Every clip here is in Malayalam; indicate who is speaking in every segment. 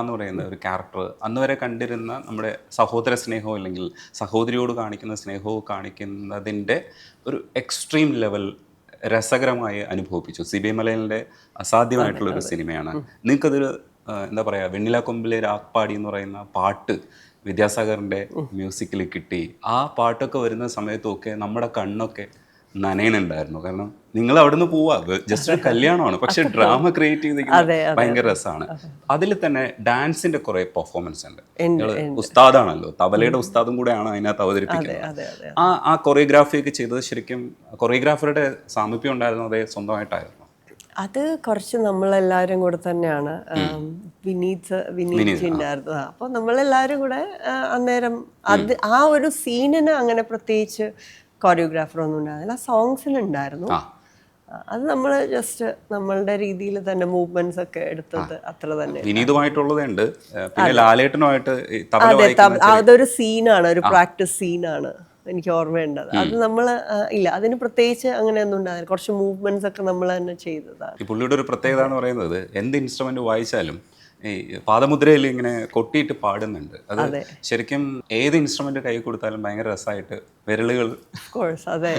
Speaker 1: എന്ന് പറയുന്ന ഒരു ക്യാരക്ടർ അന്ന് വരെ കണ്ടിരുന്ന നമ്മുടെ സഹോദര സ്നേഹവും അല്ലെങ്കിൽ സഹോദരിയോട് കാണിക്കുന്ന സ്നേഹവും കാണിക്കുന്നതിന്റെ ഒരു എക്സ്ട്രീം ലെവൽ രസകരമായി അനുഭവിപ്പിച്ചു. സി ബി മലയലിന്റെ അസാധ്യമായിട്ടുള്ള ഒരു സിനിമയാണ്. നിങ്ങൾക്കതൊരു എന്താ പറയുക വെണ്ണില കൊമ്പിലെ രാപ്പാടി എന്ന് പറയുന്ന പാട്ട് വിദ്യാസാഗറിന്റെ മ്യൂസിക്കിൽ കിട്ടി. ആ പാട്ടൊക്കെ വരുന്ന സമയത്തൊക്കെ നമ്മുടെ കണ്ണൊക്കെ നനയനുണ്ടായിരുന്നു കാരണം നിങ്ങൾ അവിടുന്ന് പോവാ. ജസ്റ്റ് ഒരു കല്യാണമാണ്. പക്ഷെ ഡ്രാമ ക്രിയേറ്റ് ചെയ്തിരിക്കുന്നത് ഭയങ്കര രസമാണ്. അതിൽ തന്നെ ഡാൻസിന്റെ കുറെ പെർഫോമൻസ് ഉണ്ട്. ഉസ്താദാണല്ലോ. തബലയുടെ ഉസ്താദും കൂടെയാണ് അതിനകത്ത് അവതരിപ്പിക്കുന്നത്. ആ ആ കൊറിയോഗ്രാഫി ഒക്കെ ചെയ്തത് ശരിക്കും കൊറിയോഗ്രാഫറുടെ സാമീപ്യം ഉണ്ടായിരുന്നു? അതേ സ്വന്തമായിട്ടായിരുന്നു?
Speaker 2: അത് കുറച്ച് നമ്മളെല്ലാവരും കൂടെ തന്നെയാണ്. വിനീത് വിനീത് ഉണ്ടായിരുന്നു അപ്പോൾ നമ്മളെല്ലാവരും കൂടെ അന്നേരം അത് ആ ഒരു സീനിന് അങ്ങനെ പ്രത്യേകിച്ച് കൊറിയോഗ്രാഫർ ഒന്നും ഉണ്ടായിരുന്നില്ല. സോങ്സിനുണ്ടായിരുന്നു
Speaker 1: ആ.
Speaker 2: അത് നമ്മൾ ജസ്റ്റ് നമ്മളുടെ രീതിയിൽ തന്നെ മൂവ്മെന്റ്സ് ഒക്കെ എടുത്തത് അത്ര തന്നെ.
Speaker 1: വിനീതുമായിട്ടുള്ളതുണ്ട്. പിന്നെ ലാലേട്ടനുമായിട്ട്
Speaker 2: അതെ അതൊരു സീനാണ് ഒരു പ്രാക്ടീസ് സീനാണ് എനിക്ക് ഓർമ്മയുണ്ടത്. അത് നമ്മൾ ഇല്ല അതിന് പ്രത്യേകിച്ച് അങ്ങനെ ഒന്നും ഉണ്ടായിരുന്നില്ല. കുറച്ച് മൂവ്മെന്റ്സ് ഒക്കെ നമ്മൾ തന്നെ ചെയ്തതാണ്.
Speaker 1: പുള്ളിയുടെ ഒരു പ്രത്യേകത എന്ന് പറയുന്നത് എന്ത് ഇൻസ്ട്രുമെന്റ് വായിച്ചാലും ഈ പാദമുദ്രയിൽ ഇങ്ങനെ കൊട്ടിയിട്ട് പാടുന്നുണ്ട്. അത് ശരിക്കും ഏത് ഇൻസ്ട്രുമെന്റ് കൈ കൊടുത്താലും ഭയങ്കര രസമായിട്ട് വിരലുകൾ
Speaker 2: അതെ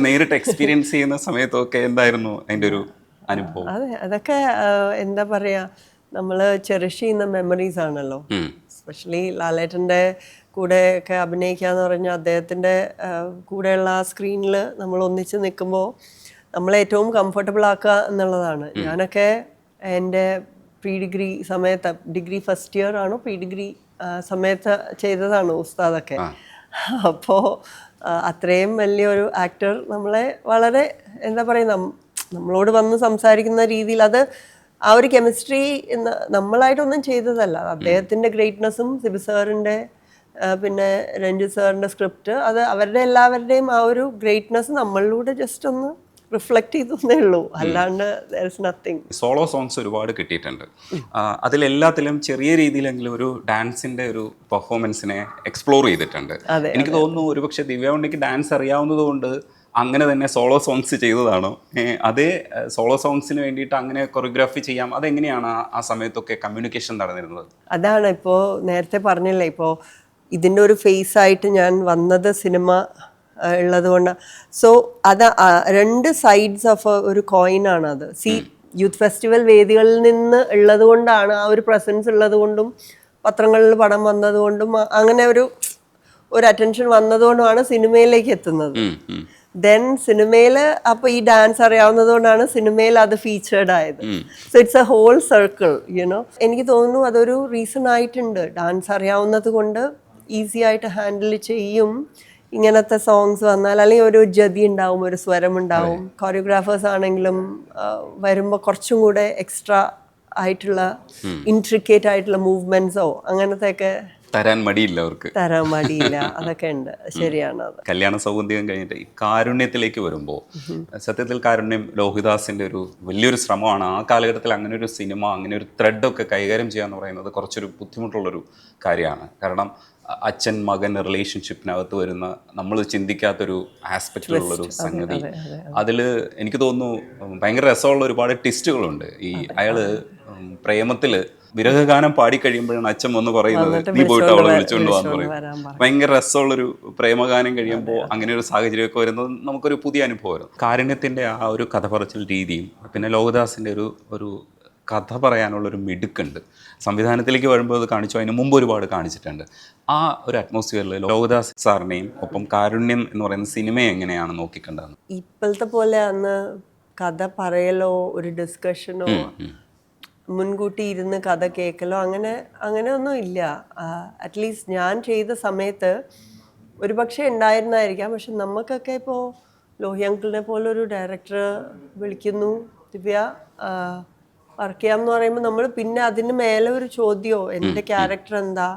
Speaker 1: നേരിട്ട് എക്സ്പീരിയൻസ് ചെയ്യുന്ന സമയത്തൊക്കെ എന്തായിരുന്നു അതിന്റെ ഒരു അനുഭവം?
Speaker 2: അതെ അതൊക്കെ എന്താ പറയാ നമ്മൾ ചെറിഷ് ചെയ്യുന്ന മെമ്മറീസ് ആണല്ലോ.
Speaker 1: സ്പെഷ്യലി
Speaker 2: ലാലേട്ടന്റെ ലാലേട്ടന്റെ കൂടെ ഒക്കെ അഭിനയിക്കുക എന്ന് പറഞ്ഞാൽ അദ്ദേഹത്തിന്റെ കൂടെയുള്ള ആ സ്ക്രീനിൽ നമ്മൾ ഒന്നിച്ച് നിൽക്കുമ്പോൾ നമ്മളെ ഏറ്റവും കംഫർട്ടബിൾ ആക്കുക എന്നുള്ളതാണ്. ഞാനൊക്കെ എന്റെ പ്രീ ഡിഗ്രി സമയത്ത് ഡിഗ്രി ഫസ്റ്റ് ഇയർ ആണോ പ്രീ ഡിഗ്രി സമയത്ത് ചെയ്തതാണ് ഉസ്താദൊക്കെ. അപ്പോൾ അത്രയും വലിയൊരു ആക്ടർ നമ്മളെ വളരെ എന്താ പറയുക നമ്മളോട് വന്ന് സംസാരിക്കുന്ന രീതിയിൽ അത് ആ ഒരു കെമിസ്ട്രി നമ്മളായിട്ടൊന്നും ചെയ്തതല്ല. അദ്ദേഹത്തിന്റെ ഗ്രേറ്റ്നെസ്സും സിബി സാറിന്റെ പിന്നെ രഞ്ജിത് സാറിന്റെ സ്ക്രിപ്റ്റ് അത് അവരുടെ എല്ലാവരുടെയും ആ ഒരു ഗ്രേറ്റ്നെസ് നമ്മളിലൂടെ ജസ്റ്റ് ഒന്ന് റിഫ്ലക്റ്റ് ചെയ്തേ ഉള്ളൂ. അല്ലാണ്ട് നത്തിങ്
Speaker 1: സോളോ സോങ്സ് ഒരുപാട് കിട്ടിയിട്ടുണ്ട്. അതിലെല്ലാത്തിലും ചെറിയ രീതിയിലെങ്കിലും ഒരു ഡാൻസിന്റെ ഒരു പെർഫോമൻസിനെ എക്സ്പ്ലോർ ചെയ്തിട്ടുണ്ട്. എനിക്ക് തോന്നുന്നു ഒരുപക്ഷെ ദിവ്യാവണ്ടിക്ക് ഡാൻസ് അറിയാവുന്നതുകൊണ്ട് അങ്ങനെ തന്നെ സോളോ സോങ്സ് ചെയ്തതാണോ. അതേ സോളോ സോങ്സിന് വേണ്ടിയിട്ട് അങ്ങനെ കൊറിയോഗ്രാഫി ചെയ്യാം. അതെങ്ങനെയാണ് ആ- ആ സമയത്തൊക്കെ കമ്മ്യൂണിക്കേഷൻ നടന്നിരുന്നത്?
Speaker 2: അതാണ് ഇപ്പോൾ നേരത്തെ പറഞ്ഞില്ലേ ഇപ്പോൾ ഇതിന്റെ ഒരു ഫേസ് ആയിട്ട് ഞാൻ വന്നത് സിനിമ ഉള്ളത് കൊണ്ട്. സോ അത് രണ്ട് സൈഡ്സ് ഓഫ് ഒരു കോയിനാണ് അത് സി യൂത്ത് ഫെസ്റ്റിവൽ വേദികളിൽ നിന്ന് ഉള്ളത് കൊണ്ടാണ് ആ ഒരു പ്രസൻസ് ഉള്ളത് കൊണ്ടും പത്രങ്ങളിൽ പടം വന്നതുകൊണ്ടും അങ്ങനെ ഒരു ഒരു അറ്റൻഷൻ വന്നതുകൊണ്ടുമാണ് സിനിമയിലേക്ക് എത്തുന്നത്. ദെൻ സിനിമയിൽ അപ്പോൾ ഈ ഡാൻസ് അറിയാവുന്നതുകൊണ്ടാണ് സിനിമയിൽ അത് ഫീച്ചേർഡ് ആയത്. So it's a whole circle you know എനിക്ക് തോന്നുന്നു അതൊരു റീസൺ ആയിട്ടുണ്ട്. ഡാൻസ് അറിയാവുന്നത് കൊണ്ട് ഈസി ആയിട്ട് ഹാൻഡിൽ ചെയ്യും. ഇങ്ങനത്തെ സോങ്സ് വന്നാൽ അല്ലെങ്കിൽ ഒരു ജതി ഉണ്ടാവും ഒരു സ്വരം ഉണ്ടാവും. കോറിയോഗ്രാഫേഴ്സ് ആണെങ്കിലും വരുമ്പോൾ കുറച്ചും കൂടെ എക്സ്ട്രാ ആയിട്ടുള്ള ഇൻട്രിക്കേറ്റ് ആയിട്ടുള്ള മൂവ്മെന്റ്സോ അങ്ങനത്തെ ഒക്കെ
Speaker 1: തരാൻ മടിയില്ല അവർക്ക്.
Speaker 2: തരാൻ മടിയില്ല. അതൊക്കെ ഉണ്ട്. ശരിയാണ് അത്.
Speaker 1: കല്യാണ സൗകര്യം കഴിഞ്ഞിട്ട് ഈ കാരുണ്യത്തിലേക്ക് വരുമ്പോൾ സത്യത്തിൽ കാരുണ്യം ലോഹിദാസിന്റെ ഒരു വലിയൊരു ശ്രമമാണ്. ആ കാലഘട്ടത്തിൽ അങ്ങനെ ഒരു സിനിമ അങ്ങനെ ഒരു ത്രെഡ് ഒക്കെ കൈകാര്യം ചെയ്യാന്ന് എന്ന് പറയുന്നത് കുറച്ചൊരു ബുദ്ധിമുട്ടുള്ളൊരു കാര്യമാണ്. കാരണം അച്ഛൻ മകൻ റിലേഷൻഷിപ്പിനകത്ത് വരുന്ന നമ്മൾ ചിന്തിക്കാത്തൊരു ആസ്പെക്റ്റിലുള്ളൊരു സംഗതി. അതിൽ എനിക്ക് തോന്നുന്നു ഭയങ്കര രസമുള്ള ഒരുപാട് ട്വിസ്റ്റുകളുണ്ട് ഈ അയാൾ പ്രേമത്തിൽ പ്രേമത്തിൽ വിരഹഗാനം പാടിക്കഴിയുമ്പോഴാണ് അച്ഛൻ വന്ന് പറയുന്നത് നീ പോയിട്ട് അവളെ വിളിച്ചുകൊണ്ട് വന്ന് പറയും. ഭയങ്കര രസമുള്ളൊരു പ്രേമഗാനം കഴിയുമ്പോൾ അങ്ങനെ ഒരു സാഹചര്യമൊക്കെ വരുന്നത് നമുക്കൊരു പുതിയ അനുഭവമായിരുന്നു കാരുണ്യത്തിന്റെ ആ ഒരു കഥ പറച്ചിൽ രീതിയും പിന്നെ ലോകദാസിന്റെ ഒരു ഒരു കഥ പറയാനുള്ള ഒരു മിടുക്കുണ്ട്. സംവിധാനത്തിലേക്ക് വരുമ്പോൾ അത് കാണിച്ചു അതിന് മുമ്പ് ഒരുപാട് കാണിച്ചിട്ടുണ്ട്. ആ ഒരു അറ്റ്മോസ്ഫിയറിൽ ലോകദാസ് സാറിനെയും ഒപ്പം കാരുണ്യം എന്ന് പറയുന്ന സിനിമയെ എങ്ങനെയാണ് നോക്കിക്കണ്ടത്?
Speaker 2: ഇപ്പോഴത്തെ പോലെ അന്ന് കഥ പറയലോ ഒരു ഡിസ്കഷനോ മുൻകൂട്ടി ഇരുന്ന് കഥ കേൾക്കലോ അങ്ങനെ അങ്ങനെ ഒന്നും ഇല്ല അറ്റ്ലീസ്റ്റ് ഞാൻ ചെയ്ത സമയത്ത് ഒരു പക്ഷേ ഉണ്ടായിരുന്നായിരിക്കാം. പക്ഷെ നമുക്കൊക്കെ ഇപ്പോൾ ലോഹി അങ്കിളിനെ പോലെ ഒരു ഡയറക്ടർ വിളിക്കുന്നു ദിവ്യ വർക്ക് ചെയ്യാം എന്ന് പറയുമ്പോൾ നമ്മൾ പിന്നെ അതിന് മേലെ ഒരു ചോദ്യമോ എന്റെ ക്യാരക്ടർ എന്താ?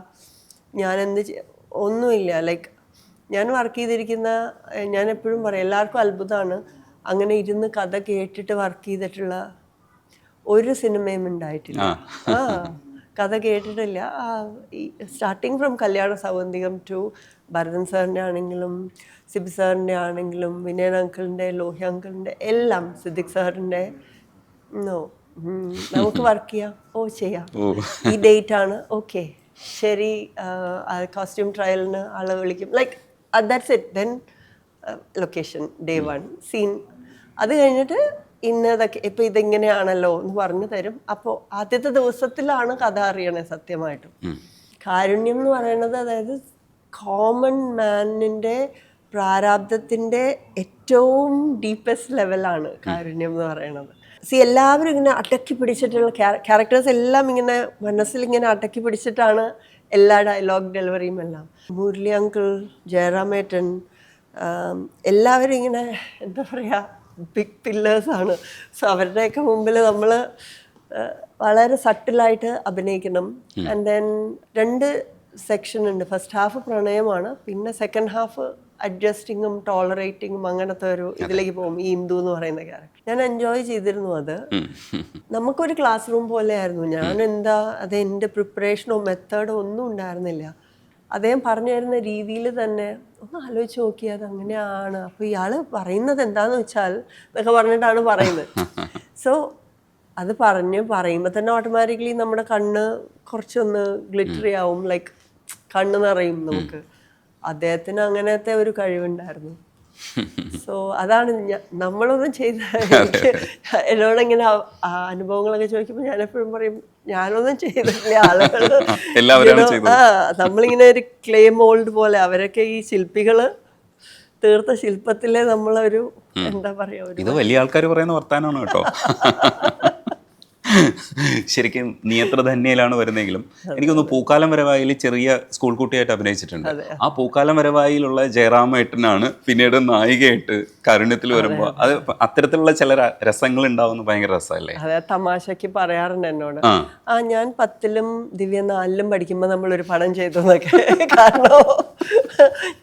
Speaker 2: ഞാൻ എന്ത് ഒന്നുമില്ല. ലൈക്ക് ഞാൻ വർക്ക് ചെയ്തിരിക്കുന്ന ഞാൻ എപ്പോഴും പറയും എല്ലാവർക്കും അത്ഭുതമാണ് അങ്ങനെ ഇരുന്ന് കഥ കേട്ടിട്ട് വർക്ക് ചെയ്തിട്ടുള്ള ഒരു സിനിമയും ഉണ്ടായിട്ടില്ല. ആ. കഥ കേട്ടിട്ടില്ല. സ്റ്റാർട്ടിങ് ഫ്രം കല്യാണ സൗന്ദികം ടു ഭരതൻ സാറിന്റെ ആണെങ്കിലും സിബി സാറിന്റെ ആണെങ്കിലും വിനയൻ അങ്കിളിന്റെ ലോഹി അങ്കിളിന്റെ എല്ലാം സിദ്ദിഖ് സാറിന്റെ നോ നമുക്ക് വർക്ക് ചെയ്യാം. ഓ ചെയ്യാം. ഈ ഡേറ്റ് ആണ്. ഓക്കെ ശരി കോസ്റ്റ്യൂം ട്രയലിന് ആളെ വിളിക്കും. Like that's it then location day one scene അത് കഴിഞ്ഞിട്ട് ഇന്നതൊക്കെ ഇപ്പൊ ഇതിങ്ങനെയാണല്ലോ എന്ന് പറഞ്ഞു തരും. അപ്പോൾ ആദ്യത്തെ ദിവസത്തിലാണ് കഥ അറിയണേ സത്യമായിട്ടും. കാരുണ്യം എന്ന് പറയുന്നത് അതായത് കോമൺ മാനിന്റെ പ്രാരാബ്ദത്തിന്റെ ഏറ്റവും ഡീപ്പസ്റ്റ് ലെവലാണ് കാരുണ്യം എന്ന് പറയുന്നത്. സി എല്ലാവരും ഇങ്ങനെ അടക്കി പിടിച്ചിട്ടുള്ള ക്യാരക്ടേഴ്സ് എല്ലാം ഇങ്ങനെ മനസ്സിൽ ഇങ്ങനെ അടക്കി പിടിച്ചിട്ടാണ് എല്ലാ ഡയലോഗ് ഡെലിവറിയും എല്ലാം. മുരളി അങ്കിൾ ജയറാമേട്ടൻ എല്ലാവരും ഇങ്ങനെ എന്താ പറയുക ബിഗ് പില്ലേഴ്സാണ് സോ അവരുടെയൊക്കെ മുമ്പിൽ നമ്മൾ വളരെ സട്ടിലായിട്ട് അഭിനയിക്കണം. ആൻഡ് ദെൻ രണ്ട് സെക്ഷൻ ഉണ്ട്. ഫസ്റ്റ് ഹാഫ് പ്രണയമാണ്. പിന്നെ സെക്കൻഡ് ഹാഫ് അഡ്ജസ്റ്റിങ്ങും ടോളറേറ്റിങ്ങും അങ്ങനത്തെ ഒരു ഇതിലേക്ക് പോകും. ഈ ഇന്ദു എന്ന് പറയുന്ന ക്യാരക്ടർ ഞാൻ എൻജോയ് ചെയ്തിരുന്നു അത്. നമുക്കൊരു ക്ലാസ് റൂം പോലെയായിരുന്നു. ഞാൻ എന്താ അത് എന്റെ പ്രിപ്പറേഷനോ മെത്തേഡോ ഒന്നും ഉണ്ടായിരുന്നില്ല. അദ്ദേഹം പറഞ്ഞു തരുന്ന രീതിയിൽ തന്നെ ഒന്ന് ആലോചിച്ച് നോക്കിയാൽ അത് അങ്ങനെയാണ്. അപ്പോൾ ഇയാൾ പറയുന്നത് എന്താന്ന് വെച്ചാൽ എന്നൊക്കെ പറഞ്ഞിട്ടാണ് പറയുന്നത്. സോ അത് പറഞ്ഞ് പറയുമ്പോൾ തന്നെ ഓട്ടോമാറ്റിക്കലി നമ്മുടെ കണ്ണ് കുറച്ചൊന്ന് ഗ്ലിറ്ററി ആവും ലൈക്ക് കണ്ണ് നിറയും നമുക്ക്. അദ്ദേഹത്തിന് അങ്ങനത്തെ ഒരു കഴിവുണ്ടായിരുന്നു. സോ അതാണ് നമ്മളൊന്നും ചെയ്ത എന്നോടിങ്ങനെ അനുഭവങ്ങളൊക്കെ ചോദിക്കുമ്പോൾ ഞാൻ എപ്പോഴും പറയും ഞാനൊന്നും ചെയ്തിട്ടില്ല. ആളുകൾ. ആ നമ്മളിങ്ങനെ ഒരു ക്ലേ മോൾഡ് പോലെ അവരൊക്കെ ഈ ശില്പികൾ തീർത്ത ശില്പത്തിലെ നമ്മളൊരു എന്താ പറയാ
Speaker 1: ഇത് വലിയ ആൾക്കാർ പറയുന്ന വർത്താനമാണ് കേട്ടോ. ശരിക്കും നിയത്ര ധന്യയിലാണ് വരുന്നെങ്കിലും എനിക്കൊന്ന് പൂക്കാലം വരവായിൽ ചെറിയ സ്കൂൾ കുട്ടിയായിട്ട് അഭിനയിച്ചിട്ടുണ്ട്. ആ പൂക്കാലം വരവായിലുള്ള ജയറാമേട്ടനാണ് പിന്നീട് നായികയായിട്ട് കാരുണ്യത്തിൽ വരുമ്പോൾ അത്. അത്തരത്തിലുള്ള ചില രസങ്ങൾ ഉണ്ടാവുന്ന ഭയങ്കര രസമല്ലേ?
Speaker 2: അതെ തമാശക്ക് പറയാറുണ്ട് എന്നോട്.
Speaker 1: ആ.
Speaker 2: ഞാൻ പത്തിലും ദിവ്യ നാലിലും പഠിക്കുമ്പോൾ ഒരു പടം ചെയ്തു എന്നൊക്കെ കാരണം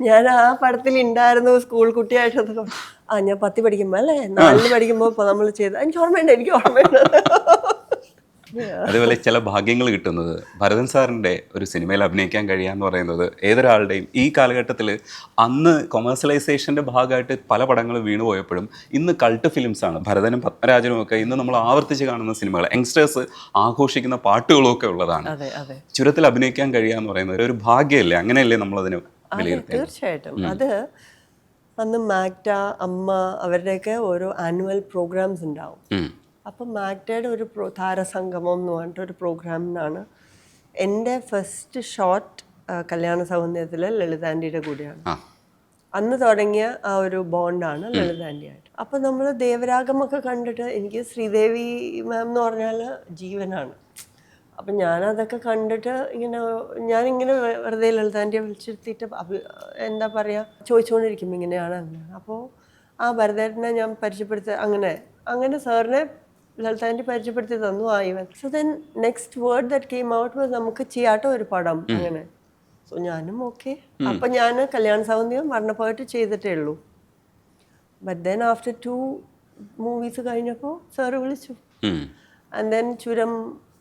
Speaker 2: ഞാൻ ആ പടത്തിൽ ഉണ്ടായിരുന്നു സ്കൂൾ കുട്ടിയായിട്ട് ആ ഞാൻ പത്തി പഠിക്കുമ്പോൾ അല്ലേ? നാലിൽ പഠിക്കുമ്പോൾ ഇപ്പൊ നമ്മൾ ചെയ്ത് എനിക്ക് ഓർമ്മയുണ്ട് എനിക്ക് ഓർമ്മയുണ്ട്.
Speaker 1: അതുപോലെ ചില ഭാഗ്യങ്ങൾ കിട്ടുന്നത്. ഭരതൻ സാറിന്റെ ഒരു സിനിമയിൽ അഭിനയിക്കാൻ കഴിയുക കഴിയാന്ന് പറയുന്നത് ഏതൊരാളുടെയും ഈ കാലഘട്ടത്തിൽ അന്ന് കൊമേഴ്സ്യലൈസേഷന്റെ ഭാഗമായിട്ട് പല പടങ്ങളും വീണുപോയപ്പോഴും ഇന്ന് കൾട്ട് ഫിലിംസാണ് ആണ്. ഭരതനും പത്മരാജനും ഒക്കെ ഇന്ന് നമ്മൾ ആവർത്തിച്ച് കാണുന്ന സിനിമകൾ. യങ്സ്റ്റേഴ്സ് ആഘോഷിക്കുന്ന പാട്ടുകളും ഒക്കെ ഉള്ളതാണ് ചുരത്തിൽ അഭിനയിക്കാൻ കഴിയുക കഴിയാന്ന് പറയുന്നത് ഒരു ഭാഗ്യമല്ലേ? അങ്ങനെയല്ലേ നമ്മളതിന്
Speaker 2: തീർച്ചയായിട്ടും. അത് അന്ന് മാക്ട അമ്മ അവരുടെയൊക്കെ ഓരോ ആനുവൽ പ്രോഗ്രാംസ് ഉണ്ടാവും. അപ്പം മാഗ്ഡയുടെ ഒരു പ്രോ താരസംഗമം എന്ന് പറഞ്ഞിട്ട് ഒരു പ്രോഗ്രാമിനാണ് എന്റെ ഫസ്റ്റ് ഷോട്ട് കല്യാണ സൗന്ദര്യത്തിൽ ലളിതാന്റിയുടെ കൂടെയാണ്. അന്ന് തുടങ്ങിയ ആ ഒരു ബോണ്ടാണ് ലളിതാന്റിയായിട്ട് അപ്പം നമ്മൾ ദേവരാഗമൊക്കെ കണ്ടിട്ട് എനിക്ക് ശ്രീദേവി മാം എന്ന് പറഞ്ഞാൽ ജീവനാണ്. അപ്പം ഞാനതൊക്കെ കണ്ടിട്ട് ഇങ്ങനെ ഞാനിങ്ങനെ വെറുതെ ലളിതാന്റെ വിളിച്ചിരുത്തിയിട്ട് എന്താ പറയുക ചോദിച്ചുകൊണ്ടിരിക്കും ഇങ്ങനെയാണ് അങ്ങനെ. അപ്പോൾ ആ ഭരതേട്ടനെ ഞാൻ പരിചയപ്പെടുത്തി അങ്ങനെ അങ്ങനെ സാറിനെ ലളിതാന്റി പരിചയപ്പെടുത്തി തന്നു ആ ഇവൻ so then next word that came out was നമുക്ക് ചെയ്യാട്ടോ ഒരു പടം അങ്ങനെ. സോ ഞാനും ഓക്കെ അപ്പം ഞാൻ കല്യാൺ സൗന്ദര്യം മരണപ്പോയിട്ട് ചെയ്തിട്ടേ ഉള്ളൂ. But then after two movies കഴിഞ്ഞപ്പോൾ സാറ് വിളിച്ചു. ആൻഡ് ദെൻ ചുരം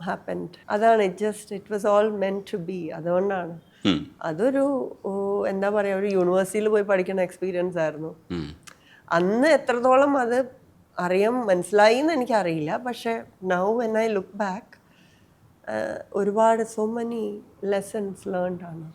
Speaker 2: ഹാപ്പൻഡ് അതാണ് it just it was all meant to be അതുകൊണ്ടാണ്. അതൊരു എന്താ പറയുക ഒരു യൂണിവേഴ്സിറ്റിയിൽ പോയി പഠിക്കുന്ന എക്സ്പീരിയൻസ് ആയിരുന്നു. അന്ന് എത്രത്തോളം അത് അറിയാൻ മനസ്സിലായി എന്ന് എനിക്കറിയില്ല. പക്ഷേ now when I look back ഒരുപാട് സോ മെനി ലെസൺസ് ലേൺഡ് ആണ്.